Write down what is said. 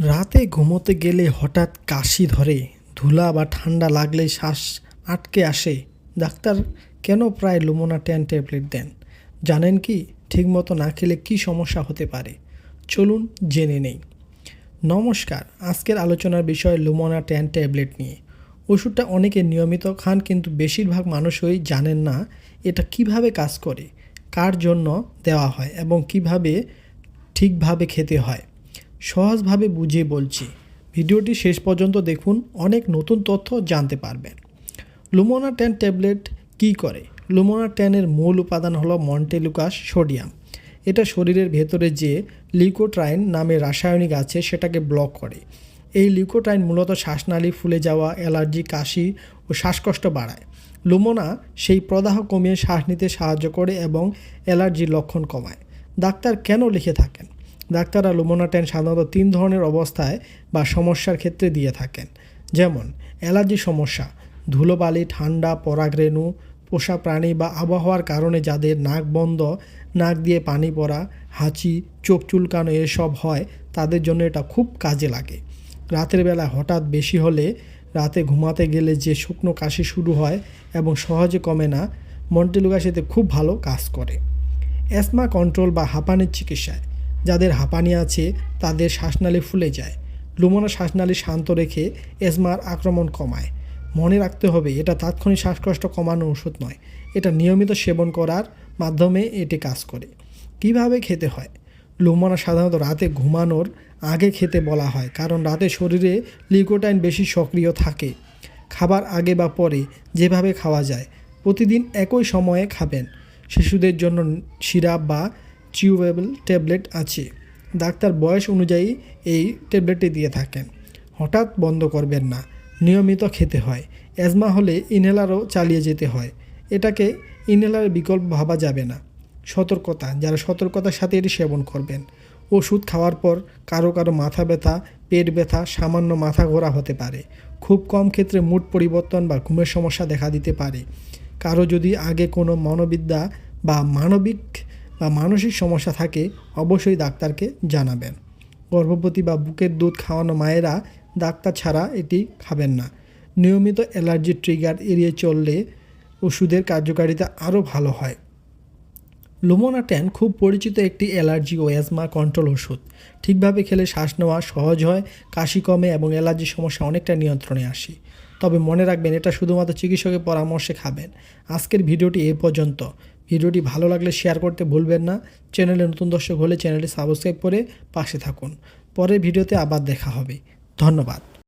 রাতে ঘুমোতে গেলে হঠাৎ কাশি ধরে, ধুলা বা ঠান্ডা লাগলেই শ্বাস আটকে আসে। ডাক্তার কেন প্রায় লুমোনা টেন ট্যাবলেট দেন? জানেন কি, ঠিকমতো না খেলে কী সমস্যা হতে পারে? চলুন জেনে নেই। নমস্কার, আজকের আলোচনার বিষয় লুমোনা টেন ট্যাবলেট নিয়ে। ওষুধটা অনেকে নিয়মিত খান কিন্তু বেশিরভাগ মানুষই জানেন না এটা কীভাবে কাজ করে, কার জন্য দেওয়া হয় এবং কীভাবে ঠিকভাবে খেতে হয়। সহজভাবে বুঝিয়ে বলছি। ভিডিওটি শেষ পর্যন্ত দেখুন, অনেক নতুন তথ্য জানতে পারবেন। লুমোনা টেন ট্যাবলেট কী করে? লুমোনা টেনের মূল উপাদান হলো মন্টেলুকাস সোডিয়াম। এটা শরীরের ভেতরে যে লিউকোট্রাইন নামে রাসায়নিক আছে, সেটাকে ব্লক করে। এই লিউকোট্রাইন মূলত শ্বাসনালী ফুলে যাওয়া, অ্যালার্জি, কাশি ও শ্বাসকষ্ট বাড়ায়। লুমোনা সেই প্রদাহ কমিয়ে শ্বাস নিতে সাহায্য করে এবং অ্যালার্জির লক্ষণ কমায়। ডাক্তার কেন লিখে থাকেন? ডাক্তাররা লুমোনাটেন সাধারণত তিন ধরনের অবস্থায় বা সমস্যার ক্ষেত্রে দিয়ে থাকেন। যেমন, অ্যালার্জি সমস্যা, ধুলোবালি, ঠান্ডা, পরাগরেণু, পোষা প্রাণী বা আবহাওয়ার কারণে যাদের নাক বন্ধ, নাক দিয়ে পানি পড়া, হাঁচি, চোখ চুলকানো এসব হয়, তাদের জন্য এটা খুব কাজে লাগে। রাতের বেলা হঠাৎ বেশি হলে রাতে ঘুমাতে গেলে যে শুকনো কাশি শুরু হয় এবং সহজে কমে না মন্টেলুগাস এতে খুব ভালো কাজ করে। অ্যাসমা কন্ট্রোল বা হাঁপানির চিকিৎসায়। যাদের হাঁপানি আছে, তাদের শ্বাসনালী ফুলে যায়। লুমোনা শ্বাসনালী শান্ত রেখে অ্যাজমার আক্রমণ কমায়। মনে রাখতে হবে, এটা তাৎক্ষণিক শ্বাসকষ্ট কমানোর ওষুধ নয়। এটা নিয়মিত সেবন করার মাধ্যমে এটি কাজ করে। কীভাবে খেতে হয়? লুমোনা সাধারণত রাতে ঘুমানোর আগে খেতে বলা হয়, কারণ রাতে শরীরে লিকোটাইন বেশি সক্রিয় থাকে। খাবার আগে বা পরে যেভাবে খাওয়া যায়, প্রতিদিন একই সময়ে খাবেন। শিশুদের জন্য সিরাপ বা চিউবেবল ট্যাবলেট আছে। ডাক্তার বয়স অনুযায়ী এই ট্যাবলেটটি দিয়ে থাকেন। হঠাৎ বন্ধ করবেন না, নিয়মিত খেতে হয়। অ্যাজমা হলে ইনহেলারও চালিয়ে যেতে হয়। এটাকে ইনহেলারের বিকল্প ভাবা যাবে না। সতর্কতা, যারা সতর্কতার সাথে এটি সেবন করবেন। ওষুধ খাওয়ার পর কারও কারও মাথা ব্যথা, পেট ব্যথা, সামান্য মাথা ঘোরা হতে পারে। খুব কম ক্ষেত্রে মুড পরিবর্তন বা ঘুমের সমস্যা দেখা দিতে পারে। কারও যদি আগে কোনো মনোবিদ্যা বা মানবিক বা মানসিক সমস্যা থাকে, অবশ্যই ডাক্তারকে জানাবেন। গর্ভবতী বা বুকের দুধ খাওয়ানো মায়েরা ডাক্তার ছাড়া এটি খাবেন না। নিয়মিত অ্যালার্জি ট্রিগার এড়িয়ে চললে ওষুধের কার্যকারিতা আরও ভালো হয়। লুমোনাট্যান খুব পরিচিত একটি অ্যালার্জি ও অ্যাজমা কন্ট্রোল ওষুধ। ঠিকভাবে খেলে শ্বাস নেওয়া সহজ হয়, কাশি কমে এবং অ্যালার্জির সমস্যা অনেকটা নিয়ন্ত্রণে আসে। তবে মনে রাখবেন, এটা শুধুমাত্র চিকিৎসকের পরামর্শে খাবেন। আজকের ভিডিওটি এ পর্যন্ত। ভিডিওটি ভালো লাগলে শেয়ার করতে ভুলবেন না। চ্যানেলে নতুন দর্শক হলে চ্যানেলটি সাবস্ক্রাইব করে পাশে থাকুন। পরের ভিডিওতে আবার দেখা হবে। ধন্যবাদ।